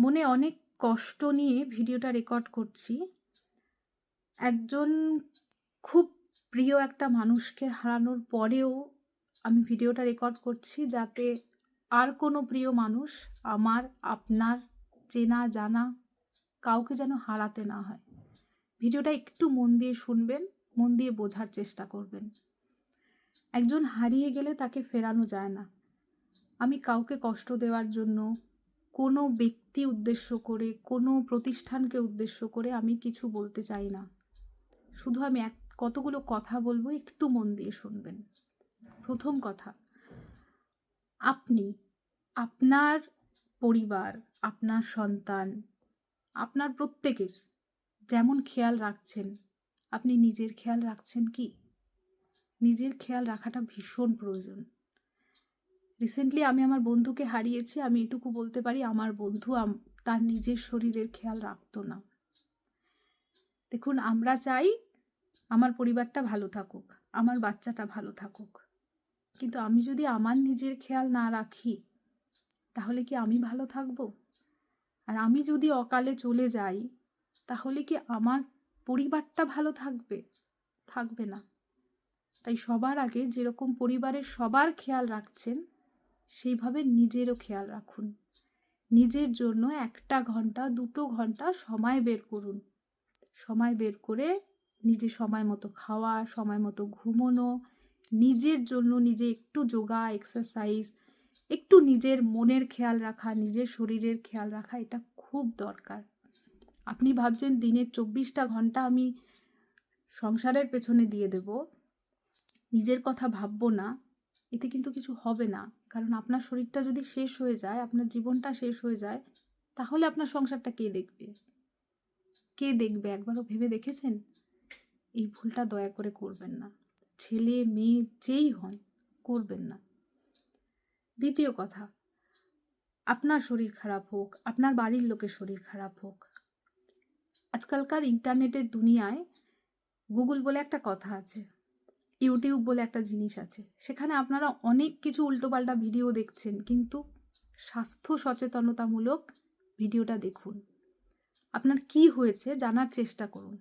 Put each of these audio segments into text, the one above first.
মনে অনেক কষ্ট নিয়ে ভিডিওটা রেকর্ড করছি। একজন খুব প্রিয় একটা মানুষকে হারানোর পরেও আমি ভিডিওটা রেকর্ড করছি যাতে আর কোনো প্রিয় মানুষ আমার, আপনার, চেনা, জানা কাউকে যেন হারাতে না হয়। ভিডিওটা একটু মন দিয়ে শুনবেন, মন দিয়ে বোঝার চেষ্টা করবেন। একজন হারিয়ে গেলে তাকে ফেরানো যায় না। আমি কাউকে কষ্ট দেওয়ার জন্য কোনো ব্যক্তি উদ্দেশ্য করে, কোনো প্রতিষ্ঠানকে উদ্দেশ্য করে আমি কিছু বলতে চাই না। শুধু আমি এক, কতগুলো কথা বলব, একটু মন দিয়ে শুনবেন। প্রথম কথা, আপনি, আপনার পরিবার, আপনার সন্তান, আপনার প্রত্যেকের যেমন খেয়াল রাখছেন, আপনি নিজের খেয়াল রাখছেন কি? নিজের খেয়াল রাখাটা ভীষণ প্রয়োজন। রিসেন্টলি আমি আমার বন্ধুকে হারিয়েছি, আমি এটুকু বলতে পারি আমার বন্ধু তার নিজের শরীরের খেয়াল রাখতো না। দেখুন, আমরা চাই আমার পরিবারটা ভালো থাকুক, আমার বাচ্চাটা ভালো থাকুক। কিন্তু আমি যদি আমার নিজের খেয়াল না রাখি, তাহলে কি আমি ভালো থাকব? আর আমি যদি অকালে চলে যাই, তাহলে কি আমার পরিবারটা ভালো থাকবে? থাকবে না। তাই সবার আগে যেরকম পরিবারের সবার খেয়াল রাখছেন সেইভাবে নিজেরও খেয়াল রাখুন। নিজের জন্য একটা ঘণ্টা, দুটো ঘণ্টা সময় বের করুন। সময় বের করে নিজে সময় মতো খাওয়া, সময় মতো ঘুমোনো, নিজের জন্য নিজে একটু যোগা এক্সারসাইজ একটু নিজের মনের খেয়াল রাখা, নিজের শরীরের খেয়াল রাখা, এটা খুব দরকার। আপনি ভাবছেন দিনের চব্বিশটা ঘণ্টা আমি সংসারের পেছনে দিয়ে দেব। নিজের কথা ভাববো না। এতে কিন্তু কিছু হবে না। কারণ আপনার শরীরটা যদি শেষ হয়ে যায়, আপনার জীবনটা শেষ হয়ে যায়, তাহলে আপনার সংসারটা কে দেখবে? কে দেখবে? একবারও ভেবে দেখেছেন? এই ভুলটা দয়া করে করবেন না। ছেলে, মেয়ে, যেই হন, করবেন না। দ্বিতীয় কথা, আপনার শরীর খারাপ হোক, আপনার বাড়ির লোকের শরীর খারাপ হোক। আজকালকার ইন্টারনেটের দুনিয়ায় গুগল বলে একটা কথা আছে। ইউটিউব বলে একটা জিনিস আছে। সেখানে আপনারা অনেক কিছু উল্টোপাল্টা ভিডিও দেখছেন, কিন্তু স্বাস্থ্য সচেতনতামূলক ভিডিওটা দেখুন। আপনার কি হয়েছে জানার চেষ্টা করুন।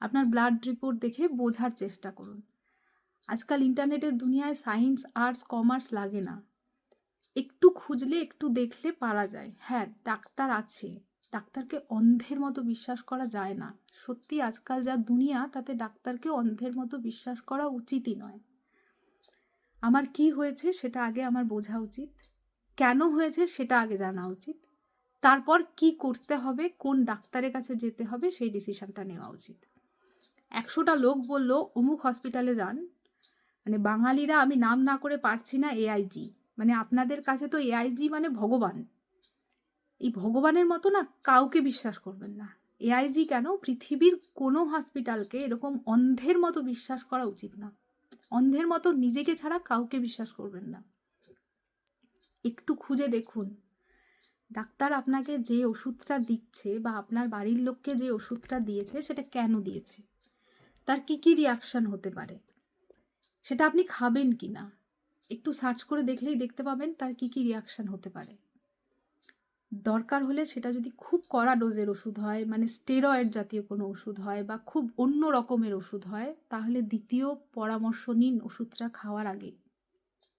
আপনার ব্লাড রিপোর্ট দেখে বোঝার চেষ্টা করুন। আজকাল ইন্টারনেটের দুনিয়ায় সায়েন্স আর্টস কমার্স লাগে না। একটু খুঁজলে, একটু দেখলে পারা যায়। হ্যাঁ ডাক্তার আছে। ডাক্তারকে অন্ধের মতো বিশ্বাস করা যায় না। সত্যি আজকাল যা দুনিয়া, তাতে ডাক্তারকে অন্ধের মতো বিশ্বাস করা উচিতই নয়। আমার কি হয়েছে সেটা আগে আমার বোঝা উচিত। কেন হয়েছে সেটা আগে জানা উচিত। তারপর কি করতে হবে, কোন ডাক্তারের কাছে যেতে হবে, সেই ডিসিশনটা নেওয়া উচিত। একশোটা লোক বলল, অমুক হসপিটালে যান। মানে বাঙালিরা, আমি নাম না করে পারছি না এআইজি মানে আপনাদের কাছে তো এআইজি মানে ভগবান। এই ভগবানের মতো না কাউকে বিশ্বাস করবেন না। এআইজি কেন? পৃথিবীর কোনো হসপিটালকে এরকম অন্ধের মতো বিশ্বাস করা উচিত না। অন্ধের মতো নিজেকে ছাড়া কাউকে বিশ্বাস করবেন না। একটু খুঁজে দেখুন। ডাক্তার আপনাকে যে ওষুধটা দিচ্ছে বা আপনার বাড়ির লোককে যে ওষুধটা দিয়েছে, সেটা কেন দিয়েছে? তার কি কি রিয়াকশান হতে পারে? সেটা আপনি খাবেন কি না একটু সার্চ করে দেখলেই দেখতে পাবেন তার কি কি রিয়াকশন হতে পারে। দরকার হলে সেটা যদি খুব কড়া ডোজের ওষুধ হয় মানে স্টেরয়েড জাতীয় কোনো ওষুধ হয় বা খুব অন্য রকমের ওষুধ হয়, তাহলে দ্বিতীয় পরামর্শ নিন ওষুধটা খাওয়ার আগে।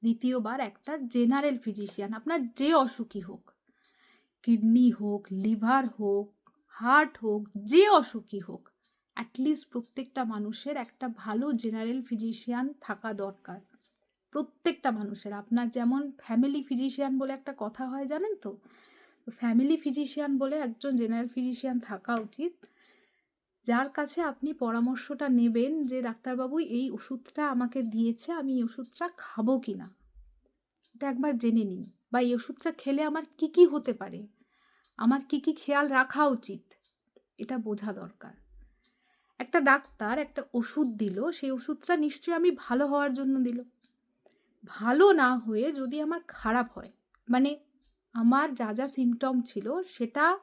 দ্বিতীয়বার একটা জেনারেল ফিজিশিয়ান আপনার যে অসুখই হোক কিডনি হোক লিভার হোক হার্ট হোক, যে অসুখই হোক অ্যাটলিস্ট প্রত্যেকটা মানুষের একটা ভালো জেনারেল ফিজিশিয়ান থাকা দরকার। প্রত্যেকটা মানুষের, আপনার যেমন ফ্যামিলি ফিজিশিয়ান বলে একটা কথা হয়, জানেন তো? ফ্যামিলি ফিজিশিয়ান বলে একজন জেনারেল ফিজিশিয়ান থাকা উচিত। যার কাছে আপনি পরামর্শটা নেবেন যে, ডাক্তারবাবু, এই ওষুধটা আমাকে দিয়েছে, আমি এই ওষুধটা খাব কি না এটা একবার জেনে নিন। বা এই ওষুধটা খেলে আমার কি কি হতে পারে? আমার কি কি খেয়াল রাখা উচিত? এটা বোঝা দরকার। একটা ডাক্তার একটা ওষুধ দিল, সেই ওষুধটা নিশ্চয়ই আমি ভালো হওয়ার জন্য দিল। ভালো না হয়ে যদি আমার খারাপ হয় মানে আমার যা যা সিমটম ছিল সেটা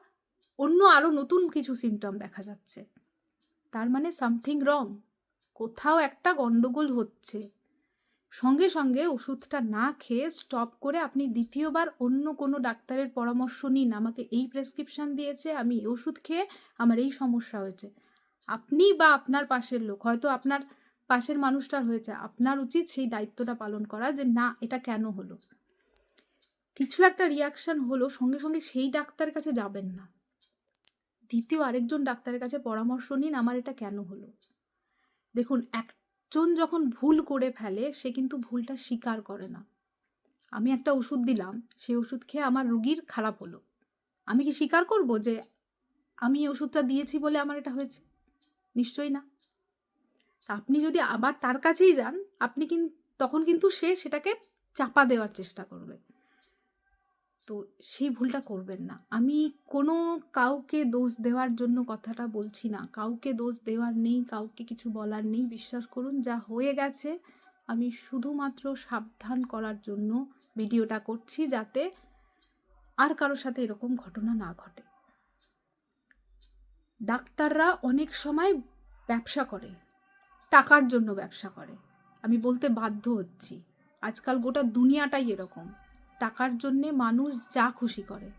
অন্য আরও নতুন কিছু সিমটম দেখা যাচ্ছে। তার মানে সামথিং রং কোথাও একটা গন্ডগোল হচ্ছে। সঙ্গে সঙ্গে ওষুধটা না খেয়ে স্টপ করে আপনি দ্বিতীয়বার অন্য কোনো ডাক্তারের পরামর্শ নিন। আমাকে এই প্রেসক্রিপশান দিয়েছে, আমি এই ওষুধ খেয়ে আমার এই সমস্যা হয়েছে। আপনি বা আপনার পাশের লোক, হয়তো আপনার পাশের মানুষটার হয়েছে, আপনার উচিত সেই দায়িত্বটা পালন করা যে না, এটা কেন হলো? কিছু একটা রিয়াকশন হলো, সঙ্গে সঙ্গে সেই ডাক্তারের কাছে যাবেন না। দ্বিতীয় আরেকজন ডাক্তারের কাছে পরামর্শ নিন, আমার এটা কেন হলো? দেখুন, একজন যখন ভুল করে ফেলে, সে কিন্তু ভুলটা স্বীকার করে না। আমি একটা ওষুধ দিলাম, সেই ওষুধ খেয়ে আমার রুগীর খারাপ হলো। আমি কি স্বীকার করব যে আমি এই ওষুধটা দিয়েছি বলে আমার এটা হয়েছে? নিশ্চয়ই না। আপনি যদি আবার তার কাছেই যান, আপনি কিন্তু তখন কিন্তু সে সেটাকে চাপা দেওয়ার চেষ্টা করবে। তো সেই ভুলটা করবেন না। আমি কোনো কাউকে দোষ দেওয়ার জন্য কথাটা বলছি না। কাউকে দোষ দেওয়ার নেই, কাউকে কিছু বলার নেই। বিশ্বাস করুন, যা হয়ে গেছে, আমি শুধুমাত্র সাবধান করার জন্য ভিডিওটা করছি যাতে আর কারোর সাথে এরকম ঘটনা না ঘটে। ডাক্তাররা অনেক সময় ব্যবসা করে, টাকার জন্য ব্যবসা করে। আমি বলতে বাধ্য হচ্ছি। আজকাল গোটা দুনিয়াটাই এরকম। টাকার জন্যে মানুষ যা খুশি করে।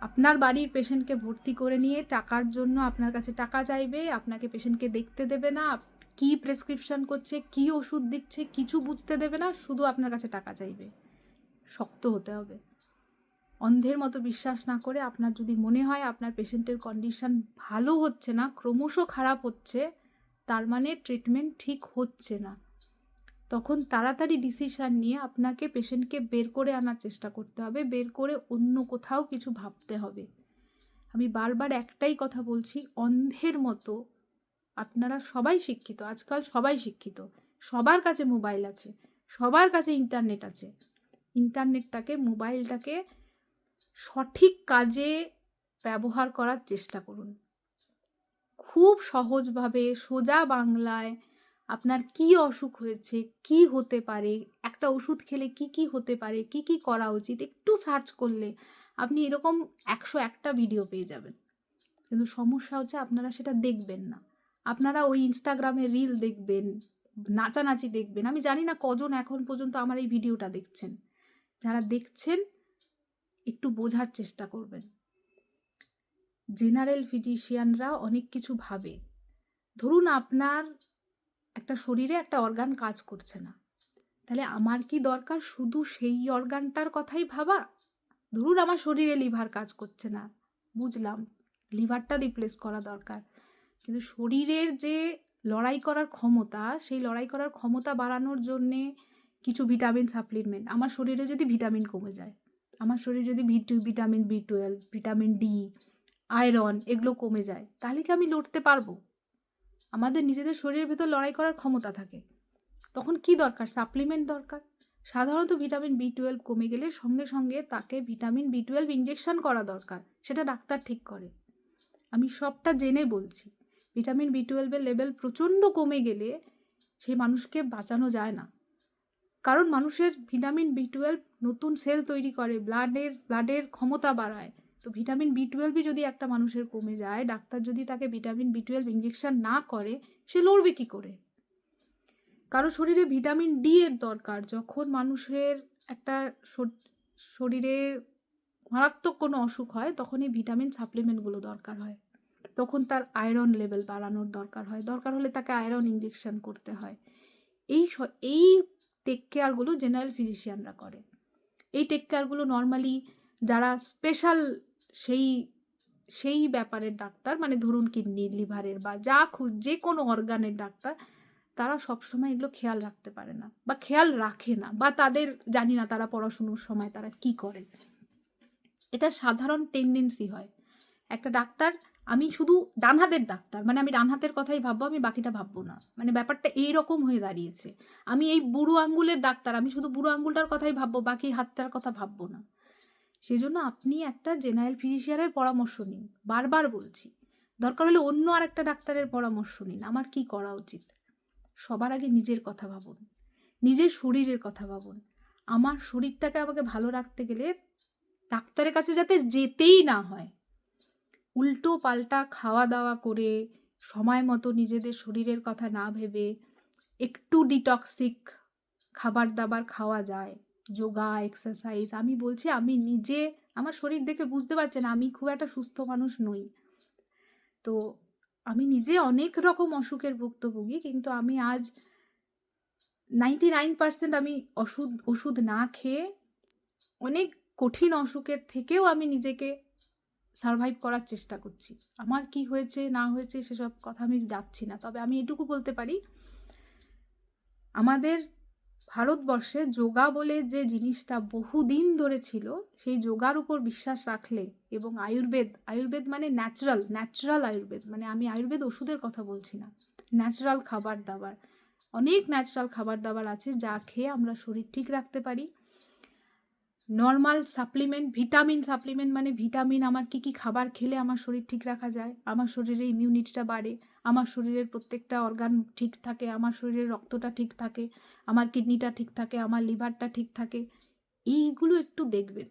আপনার বাড়ির পেশেন্টকে ভর্তি করে নিয়ে টাকার জন্য আপনার কাছে টাকা চাইবে, আপনাকে পেশেন্টকে দেখতে দেবে না, কি প্রেসক্রিপশন করছে, কি ওষুধ দিচ্ছে, কিছু বুঝতে দেবে না, শুধু আপনার কাছে টাকা চাইবে। শক্ত হতে হবে। অন্ধের মতো বিশ্বাস না করে আপনার যদি মনে হয় আপনার পেশেন্টের কন্ডিশন ভালো হচ্ছে না, ক্রমশ খারাপ হচ্ছে, তার মানে ট্রিটমেন্ট ঠিক হচ্ছে না। তখন তাড়াতাড়ি ডিসিশান নিয়ে আপনাকে পেশেন্টকে বের করে আনার চেষ্টা করতে হবে। বের করে অন্য কোথাও কিছু ভাবতে হবে। আমি বারবার একটাই কথা বলছি, অন্ধের মতো। আপনারা সবাই শিক্ষিত, আজকাল সবাই শিক্ষিত। সবার কাছে মোবাইল আছে, সবার কাছে ইন্টারনেট আছে। ইন্টারনেটটাকে মোবাইলটাকে সঠিক কাজে ব্যবহার করার চেষ্টা করুন। খুব সহজভাবে সোজা বাংলায় আপনার কি অসুখ হয়েছে? কি হতে পারে? একটা ওষুধ খেলে কি কি হতে পারে? কি কি করা উচিত? একটু সার্চ করলে আপনি এরকম একশো একটা ভিডিও পেয়ে যাবেন। কিন্তু সমস্যা হচ্ছে আপনারা সেটা দেখবেন না। আপনারা ওই ইনস্টাগ্রামে রিল দেখবেন, নাচানাচি দেখবেন। আমি জানি না কজন এখন পর্যন্ত আমার এই ভিডিওটা দেখছেন। যারা দেখছেন, একটু বোঝার চেষ্টা করবেন। জেনারেল ফিজিশিয়ানরা অনেক কিছু ভাবে। ধরুন আপনার একটা শরীরে একটা অর্গান কাজ করছে না। তাহলে আমার কি দরকার শুধু সেই অর্গানটার কথাই ভাবা? ধরুন আমার শরীরে লিভার কাজ করছে না, বুঝলাম লিভারটা রিপ্লেস করা দরকার। কিন্তু শরীরের যে লড়াই করার ক্ষমতা, সেই লড়াই করার ক্ষমতা বাড়ানোর জন্যে কিছু ভিটামিন সাপ্লিমেন্ট আমার শরীরে যদি ভিটামিন কমে যায়, আমার শরীরে যদি V vitamin B twelve vitamin D iron এগুলো কমে যায়, তাহলে কি আমি লড়তে পারব? আমাদের নিজেদের শরীরের ভেতর লড়াই করার ক্ষমতা থাকে। তখন কি দরকার? সাপ্লিমেন্ট দরকার? সাধারণত ভিটামিন বি টুয়েলভ কমে গেলে সঙ্গে সঙ্গে তাকে ভিটামিন বি টুয়েলভ ইঞ্জেকশন করা দরকার, সেটা ডাক্তার ঠিক করে। আমি সবটা জেনে বলছি ভিটামিন বি টুয়েলভের লেভেল প্রচণ্ড কমে গেলে সেই মানুষকে বাঁচানো যায় না। কারণ মানুষের ভিটামিন বি টুয়েলভ নতুন সেল তৈরি করে ব্লাডের ব্লাডের ক্ষমতা বাড়ায়। তো ভিটামিন বি টুয়েলভই যদি একটা মানুষের কমে যায়, ডাক্তার যদি তাকে ভিটামিন বি টুয়েলভ ইঞ্জেকশান না করে, সে লড়বে কী করে? কারও শরীরে ভিটামিন ডি এর দরকার, যখন মানুষের একটা শরীরে মারাত্মক কোনো অসুখ হয়, তখন এই ভিটামিন সাপ্লিমেন্টগুলো দরকার হয়। তখন তার আয়রন লেভেল বাড়ানোর দরকার হয়। দরকার হলে তাকে আয়রন ইঞ্জেকশন করতে হয়। এই এই টেক কেয়ারগুলো জেনারেল ফিজিশিয়ানরা করে। এই টেক কেয়ারগুলো নর্মালি যারা স্পেশাল সেই সেই ব্যাপারের ডাক্তার মানে ধরুন কিডনির লিভারের বা যা যে কোনো অর্গানের ডাক্তার, তারা সবসময় এগুলো খেয়াল রাখতে পারে না বা খেয়াল রাখে না বা তাদের, জানি না তারা পড়াশুনোর সময় তারা কি করে। এটা সাধারণ টেন্ডেন্সি হয়। একটা ডাক্তার, আমি শুধু ডান হাতের ডাক্তার মানে আমি ডান হাতের কথাই ভাববো, আমি বাকিটা ভাববো না। মানে ব্যাপারটা এই রকম হয়ে দাঁড়িয়েছে। আমি এই বুড়ো আঙ্গুলের ডাক্তার, আমি শুধু বুড়ো আঙ্গুলটার কথাই ভাববো, বাকি হাতটার কথা ভাববো না। সেই জন্য আপনি একটা জেনারেল ফিজিশিয়ানের পরামর্শ নিন। বারবার বলছি, দরকার হলে অন্য আর একটা ডাক্তারের পরামর্শ নিন। আমার কি করা উচিত? সবার আগে নিজের কথা ভাবুন, নিজের শরীরের কথা ভাবুন। আমার শরীরটাকে আমাকে ভালো রাখতে গেলে ডাক্তারের কাছে যাতে যেতেই না হয়। উল্টো পাল্টা খাওয়া দাওয়া করে সময় মতো নিজেদের শরীরের কথা না ভেবে একটু ডিটক্সিক খাবার-দাবার খাওয়া যায়। যোগা, এক্সারসাইজ আমি বলছি আমি নিজে আমার শরীর দেখে বুঝতে পারছেন আমি খুব একটা সুস্থ মানুষ নই। তো আমি নিজে অনেক রকম অসুখের ভুক্তভোগী কিন্তু আমি আজ 99% আমি ওষুধ ওষুধ না খেয়ে অনেক কঠিন অসুখের থেকেও আমি নিজেকে সারভাইভ করার চেষ্টা করছি। আমার কি হয়েছে না হয়েছে সেসব কথা আমি যাচ্ছি না। তবে আমি এটুকু বলতে পারি আমাদের ভারতবর্ষে যোগা বলে যে জিনিসটা বহুদিন ধরে ছিল সেই যোগার উপর বিশ্বাস রাখলে এবং আয়ুর্বেদ, আয়ুর্বেদ মানে ন্যাচারাল, ন্যাচারাল আয়ুর্বেদ মানে আমি আয়ুর্বেদ ওষুধের কথা বলছি না। ন্যাচারাল খাবার-দাবার। অনেক ন্যাচারাল খাবার-দাবার আছে যা খেয়ে আমরা শরীর ঠিক রাখতে পারি। নরমাল সাপ্লিমেন্ট, ভিটামিন সাপ্লিমেন্ট মানে ভিটামিন আমার কি, কি খাবার খেলে আমার শরীর ঠিক রাখা যায়, আমার শরীরে ইমিউনিটিটা বাড়ে, আমার শরীরের প্রত্যেকটা অর্গান ঠিক থাকে, আমার শরীরের রক্তটা ঠিক থাকে, আমার কিডনিটা ঠিক থাকে, আমার লিভারটা ঠিক থাকে। এইগুলো একটু দেখবেন।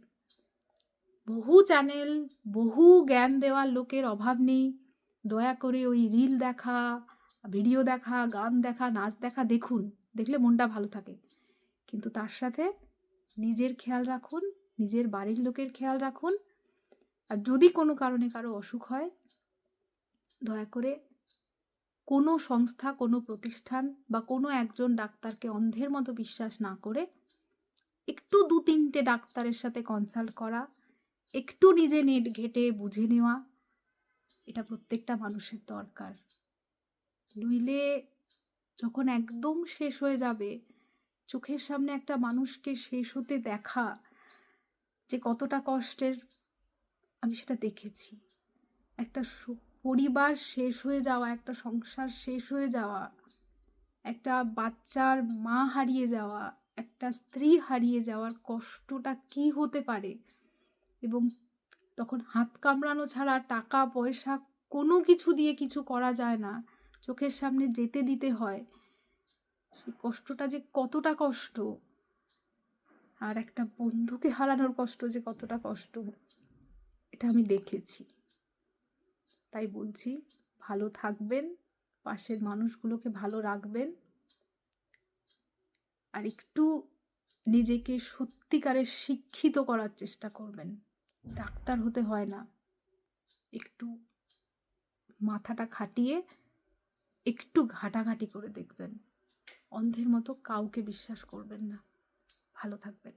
বহু চ্যানেল, বহু জ্ঞান দেওয়ার লোকের অভাব নেই। দয়া করে ওই রিল দেখা, ভিডিও দেখা, গান দেখা, নাচ দেখা দেখুন। দেখলে মনটা ভালো থাকে। কিন্তু তার সাথে নিজের খেয়াল রাখুন, নিজের বাড়ির লোকের খেয়াল রাখুন। আর যদি কোনো কারণে কারও অসুখ হয় দয়া করে কোনো সংস্থা, কোনো প্রতিষ্ঠান বা কোনো একজন ডাক্তারকে অন্ধের মতো বিশ্বাস না করে একটু দু তিনটে ডাক্তারের সাথে কনসাল্ট করা, একটু নিজে নেট ঘেঁটে বুঝে নেওয়া এটা প্রত্যেকটা মানুষের দরকার। নইলে যখন একদম শেষ হয়ে যাবে চোখের সামনে একটা মানুষকে শেষ হতে দেখা যে কতটা কষ্টের আমি সেটা দেখেছি। একটা পরিবার শেষ হয়ে যাওয়া, একটা সংসার শেষ হয়ে যাওয়া, একটা বাচ্চার মা হারিয়ে যাওয়া, একটা স্ত্রী হারিয়ে যাওয়ার কষ্টটা কি হতে পারে এবং তখন হাত কামড়ানো ছাড়া টাকা পয়সা কোনো কিছু দিয়ে কিছু করা যায় না। চোখের সামনে যেতে দিতে হয়। সেই কষ্টটা যে কতটা কষ্ট আর একটা বন্ধুকে হারানোর কষ্ট যে কতটা কষ্ট এটা আমি দেখেছি। তাই বলছি ভালো থাকবেন, পাশের মানুষগুলোকে ভালো রাখবেন। আর একটু নিজেকে সত্যিকারের শিক্ষিত করার চেষ্টা করবেন। ডাক্তার হতে হয় না। একটু মাথাটা খাটিয়ে একটু ঘাটাঘাটি করে দেখবেন। অন্ধের মতো কাউকে বিশ্বাস করবেন না। ভালো থাকবেন।